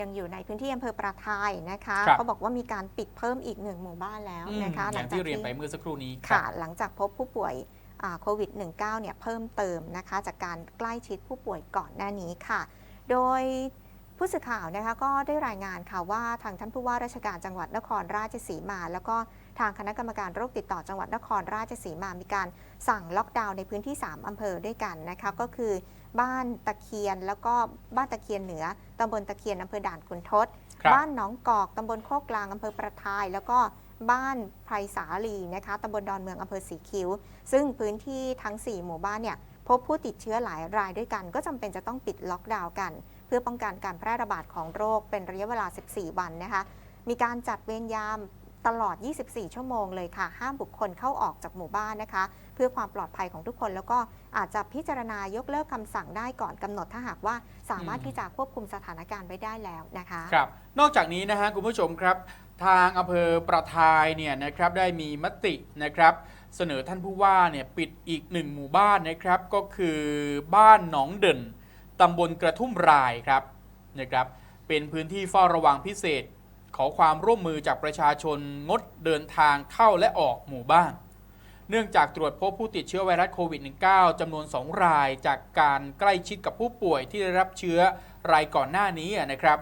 ยังอยู่ในพื้นที่อำเภอประทายนะคะครับ เขาบอกว่ามีการปิดเพิ่มอีกหนึ่งหมู่บ้านแล้วอืมนะคะอย่างที่เรียนไปเมื่อสักครู่นี้รับค่ะ หลังจากพบผู้ป่วยอ่าโควิด -19 เนี่ยเพิ่มเติมนะคะ จากการใกล้ชิดผู้ป่วยก่อนหน้านี้ค่ะ โดย ผู้สื่อข่าวนะคะก็ได้รายงานค่ะว่าทางท่านผู้ว่าราชการจังหวัดนครราชสีมา แล้วก็ทางคณะกรรมการโรคติดต่อจังหวัดนครราชสีมา มีการสั่งล็อกดาวน์ในพื้นที่ 3 อำเภอด้วยกันนะคะก็คือบ้านตะเคียนแล้วก็บ้านตะเคียนเหนือตำบลตะเคียนอำเภอด่านขุนทดครับบ้านหนองกอกตำบลโคกกลางอำเภอประทาย แล้วก็บ้านไพรสาลีนะคะตำบลดอนเมืองอำเภอสีคิ้ว ซึ่งพื้นที่ทั้ง 4 หมู่บ้านเนี่ย พบผู้ติดเชื้อหลายรายด้วยกัน ก็จำเป็นจะต้องปิดล็อกดาวน์กัน เพื่อป้องกันการแพร่ระบาดของโรคเป็นระยะเวลา 14 วันนะคะ มีการจัดเวรยามตลอด 24 ชั่วโมงเลยค่ะ ห้ามบุคคลเข้าออกจากหมู่บ้านนะคะ เพื่อความปลอดภัยของทุกคน แล้วก็อาจจะพิจารณายกเลิกคำสั่งได้ก่อนกำหนดถ้าหากว่าสามารถอืมที่จะควบคุมสถานการณ์ไว้ได้แล้วนะคะ ครับ นอกจากนี้นะฮะคุณผู้ชมครับ ทางอำเภอประทายเนี่ยนะครับได้มีมตินะครับ เสนอท่านผู้ว่าเนี่ยปิดอีกหนึ่งหมู่บ้านนะครับ ก็คือบ้านหนองเด่นตำบลกระทุ่มรายครับนะครับเป็นพื้นที่เฝ้าระวังพิเศษ ขอความร่วมมือจากประชาชนงดเดินทางเข้าและออกหมู่บ้าน เนื่องจากตรวจพบผู้ติดเชื้อไวรัสโควิด -19 จำนวน 2 รายจากการใกล้ชิดกับผู้ป่วยที่ได้รับเชื้อรายก่อนหน้านี้นะครับ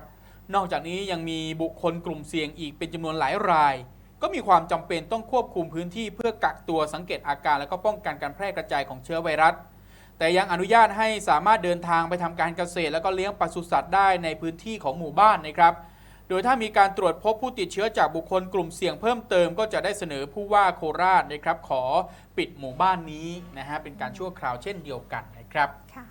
นอกจากนี้ยังมีบุคคลกลุ่มเสี่ยงอีกเป็นจำนวนหลายราย ก็มีความจำเป็นต้องควบคุมพื้นที่เพื่อกักตัวสังเกตอาการ และก็ป้องกันการแพร่กระจายของเชื้อไวรัส แต่ยังอนุญาตให้สามารถเดินทางไปทำการเกษตร แล้วก็เลี้ยงปศุสัตว์ได้ในพื้นที่ของหมู่บ้านนะครับ โดยถ้ามีการตรวจพบผู้ติดเชื้อจากบุคคลกลุ่มเสี่ยงเพิ่มเติม ก็จะได้เสนอผู้ว่าโคราชนะครับขอปิดหมู่บ้านนี้นะฮะเป็นการชั่วคราวเช่นเดียวกันนะครับค่ะ